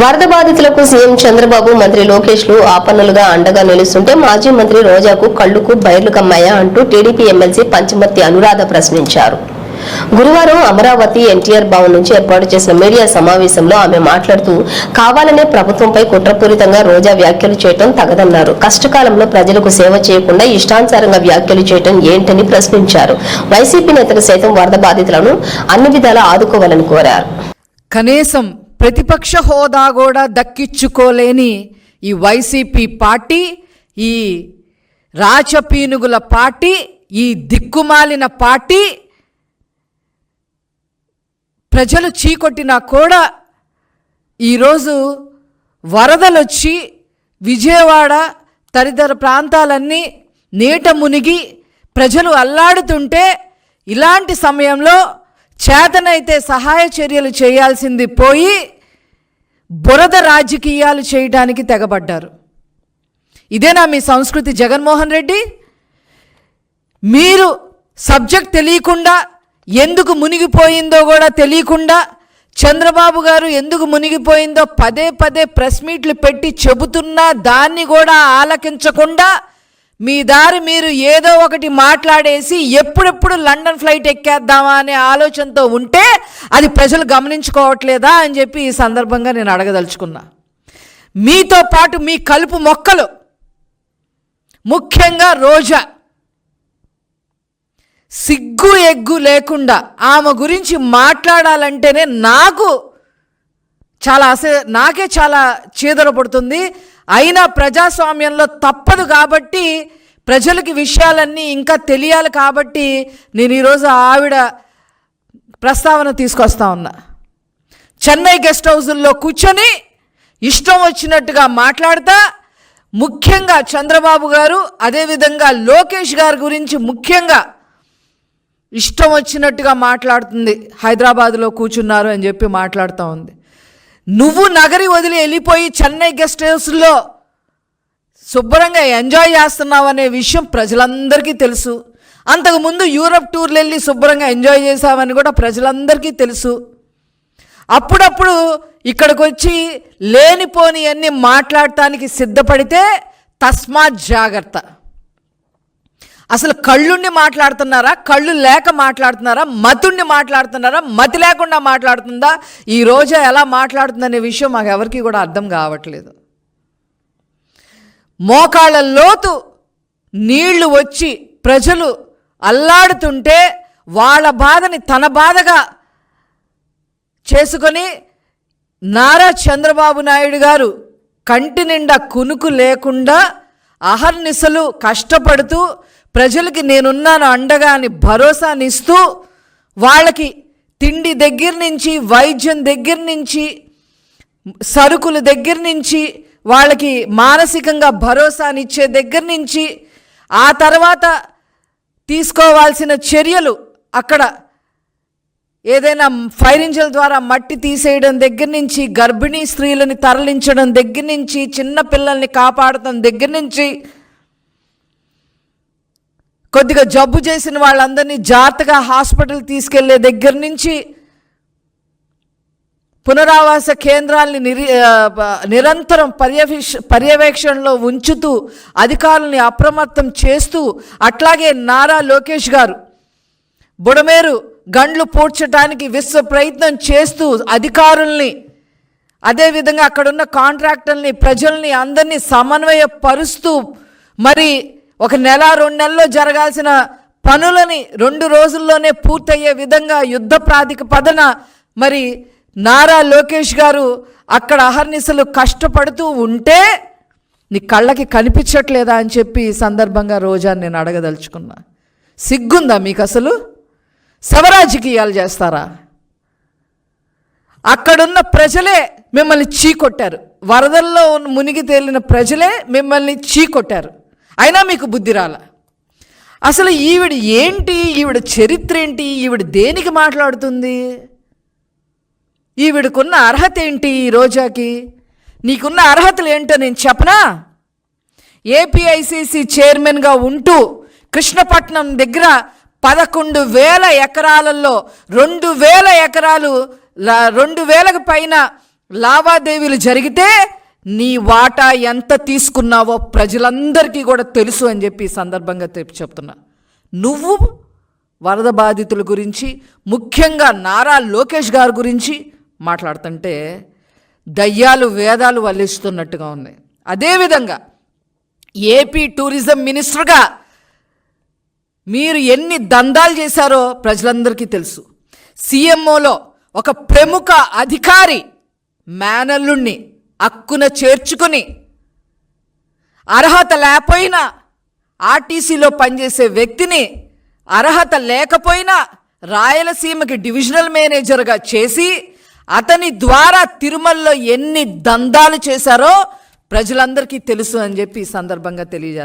వరద బాధితులకు సీఎం చంద్రబాబు మంత్రి లోకేష్లు ఆపన్నులుగా అండగా నిలుస్తుంటే మాజీ మంత్రి రోజాకు కళ్ళుకు బైర్లు కమ్మాయా అంటూ టీడీపీ ఎమ్మెల్సీ పంచమర్తి అనురాధ ప్రశ్నించారు. గురువారం అమరావతి ఎన్టీఆర్ భవన్ నుంచి ఏర్పాటు చేసిన మీడియా సమావేశంలో ఆమె మాట్లాడుతూ కావాలనే ప్రభుత్వంపై కుట్రపూరితంగా రోజా వ్యాఖ్యలు చేయడం తగదన్నారు. కష్టకాలంలో ప్రజలకు సేవ చేయకుండా ఇష్టానుసారంగా వ్యాఖ్యలు చేయడం ఏంటని ప్రశ్నించారు. వైసీపీ నేతలు సైతం వరద బాధితులను అన్ని విధాలా ఆదుకోవాలని కోరారు. కనీసం ప్రతిపక్ష హోదా కూడా దక్కించుకోలేని ఈ వైసీపీ పార్టీ ఈ రాచపీనుగుల పార్టీ ఈ దిక్కుమాలిన పార్టీ ప్రజలు చీకొట్టినా కూడా ఈరోజు వరదలొచ్చి విజయవాడ తదితర ప్రాంతాలన్నీ నీట మునిగి ప్రజలు అల్లాడుతుంటే ఇలాంటి సమయంలో చేతనైతే సహాయ చర్యలు చేయాల్సింది పోయి బురద రాజకీయాలు చేయడానికి తెగబడ్డారు. ఇదేనా మీ సంస్కృతి జగన్మోహన్ రెడ్డి. మీరు సబ్జెక్ట్ తెలియకుండా ఎందుకు మునిగిపోయిందో కూడా తెలియకుండా చంద్రబాబు గారు ఎందుకు మునిగిపోయిందో పదే పదే ప్రెస్ మీట్లు పెట్టి చెబుతున్నా దాన్ని కూడా ఆలకించకుండా మీ దారి మీరు ఏదో ఒకటి మాట్లాడేసి ఎప్పుడెప్పుడు లండన్ ఫ్లైట్ ఎక్కేద్దామా అనే ఆలోచనతో ఉంటే అది ప్రజలు గమనించుకోవట్లేదా అని చెప్పి ఈ సందర్భంగా నేను అడగదలుచుకున్నా. మీతో పాటు మీ కలుపు మొక్కలు ముఖ్యంగా రోజా సిగ్గు ఎగ్గు లేకుండా ఆమె గురించి మాట్లాడాలంటేనే నాకు చాలా అసే నాకే చాలా చీదర పడుతుంది అయినా ప్రజాస్వామ్యంలో తప్పదు కాబట్టి ప్రజలకి విషయాలన్నీ ఇంకా తెలియాలి కాబట్టి నేను ఈరోజు ఆవిడ ప్రస్తావన తీసుకొస్తా ఉన్నా. చెన్నై గెస్ట్ హౌజుల్లో కూర్చొని ఇష్టం వచ్చినట్టుగా మాట్లాడతా. ముఖ్యంగా చంద్రబాబు గారు అదేవిధంగా లోకేష్ గారి గురించి ముఖ్యంగా ఇష్టం వచ్చినట్టుగా మాట్లాడుతుంది. హైదరాబాద్లో కూర్చున్నారు అని చెప్పి మాట్లాడుతూ ఉంది. నువ్వు నగరి వదిలి వెళ్ళిపోయి చెన్నై గెస్ట్ హౌస్లో శుభ్రంగా ఎంజాయ్ చేస్తున్నావు అనే విషయం ప్రజలందరికీ తెలుసు. అంతకుముందు యూరప్ టూర్లు వెళ్ళి శుభ్రంగా ఎంజాయ్ చేసావని కూడా ప్రజలందరికీ తెలుసు. అప్పుడప్పుడు ఇక్కడికి వచ్చి లేనిపోని అన్ని మాట్లాడటానికి సిద్ధపడితే తస్మాత్ జాగ్రత్త. అసలు కళ్ళుండి మాట్లాడుతున్నారా? కళ్ళు లేక మాట్లాడుతున్నారా? మతుండి మాట్లాడుతున్నారా? మతి లేకుండా మాట్లాడుతుందా? ఈ రోజే ఎలా మాట్లాడుతుందనే విషయం మాకు ఎవరికి కూడా అర్థం కావట్లేదు. మోకాళ్ళ లోతు నీళ్ళు వచ్చి ప్రజలు అల్లాడుతుంటే వాళ్ళ బాధని తన బాధగా చేసుకొని నారా చంద్రబాబు నాయుడు గారు కంటి నిండా కునుకు లేకుండా అహర్నిశలు కష్టపడుతూ ప్రజలకి నేనున్నాను అండగా అని భరోసానిస్తూ వాళ్ళకి తిండి దగ్గర నుంచి వైద్యం దగ్గర నుంచి సరుకుల దగ్గర నుంచి వాళ్ళకి మానసికంగా భరోసానిచ్చే దగ్గర నుంచి ఆ తర్వాత తీసుకోవాల్సిన చర్యలు అక్కడ ఏదైనా ఫైర్ ఇంజిన్ ద్వారా మట్టి తీసేయడం దగ్గర నుంచి గర్భిణీ స్త్రీలని తరలించడం దగ్గర నుంచి చిన్న పిల్లల్ని కాపాడటం దగ్గర నుంచి కొద్దిగా జబ్బు చేసిన వాళ్ళందరినీ జాగ్రత్తగా హాస్పిటల్ తీసుకెళ్ళే దగ్గర నుంచి పునరావాస కేంద్రాల్ని నిరి నిరంతరం పర్యవేక్ష పర్యవేక్షణలో ఉంచుతూ అధికారుల్ని అప్రమత్తం చేస్తూ అట్లాగే నారా లోకేష్ గారు బుడమేరు గండ్లు పూడ్చడానికి విశ్వ ప్రయత్నం చేస్తూ అధికారుల్ని అదేవిధంగా అక్కడున్న కాంట్రాక్టర్ని ప్రజల్ని అందరినీ సమన్వయపరుస్తూ మరి ఒక నెల రెండు నెలల్లో జరగాల్సిన పనులని రెండు రోజుల్లోనే పూర్తయ్యే విధంగా యుద్ధ ప్రాతిపదన మరి నారా లోకేష్ గారు అక్కడ అహర్నిశలు కష్టపడుతూ ఉంటే నీ కళ్ళకి కనిపించట్లేదా అని చెప్పి ఈ సందర్భంగా రోజా నేను అడగదలుచుకున్నా. సిగ్గుందా మీకు అసలు? శవరాజకీయాలు చేస్తారా? అక్కడున్న ప్రజలే మిమ్మల్ని చీకొట్టారు. వరదల్లో ఉన్న మునిగి తేలిన ప్రజలే మిమ్మల్ని చీకొట్టారు. అయినా మీకు బుద్ధి రాల. అసలు ఈవిడ ఏంటి? ఈవిడ చరిత్ర ఏంటి? ఈవిడ దేనికి మాట్లాడుతుంది? ఈవిడకున్న అర్హత ఏంటి ఈ రోజాకి? నీకున్న అర్హతలు ఏంటో నేను చెప్పనా? ఏపీఐసిసి చైర్మన్గా ఉంటూ కృష్ణపట్నం దగ్గర పదకొండు వేల ఎకరాలలో రెండు వేల ఎకరాలు రెండు వేలకు పైన లావాదేవీలు జరిగితే నీ వాటా ఎంత తీసుకున్నావో ప్రజలందరికీ కూడా తెలుసు అని చెప్పి సందర్భంగా చెప్తున్నా. నువ్వు వరద బాధితుల గురించి ముఖ్యంగా నారా లోకేష్ గారి గురించి మాట్లాడుతుంటే దయ్యాలు వేదాలు వల్లిస్తున్నట్టుగా ఉన్నాయి అదేవిధంగా ఏపీ టూరిజం మినిస్టర్గా మీరు ఎన్ని దందాలు చేశారో ప్రజలందరికీ తెలుసు. సీఎంఓలో ఒక ప్రముఖ అధికారి మేనల్లుణ్ణి అక్కున చేర్చుకుని అర్హత లేకపోయినా ఆర్టీసీలో పనిచేసే వ్యక్తిని అర్హత లేకపోయినా రాయలసీమకి డివిజనల్ మేనేజర్గా చేసి అతని ద్వారా తిరుమలలో ఎన్ని దందాలు చేశారో ప్రజలందరికీ తెలుసు అని చెప్పి ఈ సందర్భంగా తెలియజేస్తారు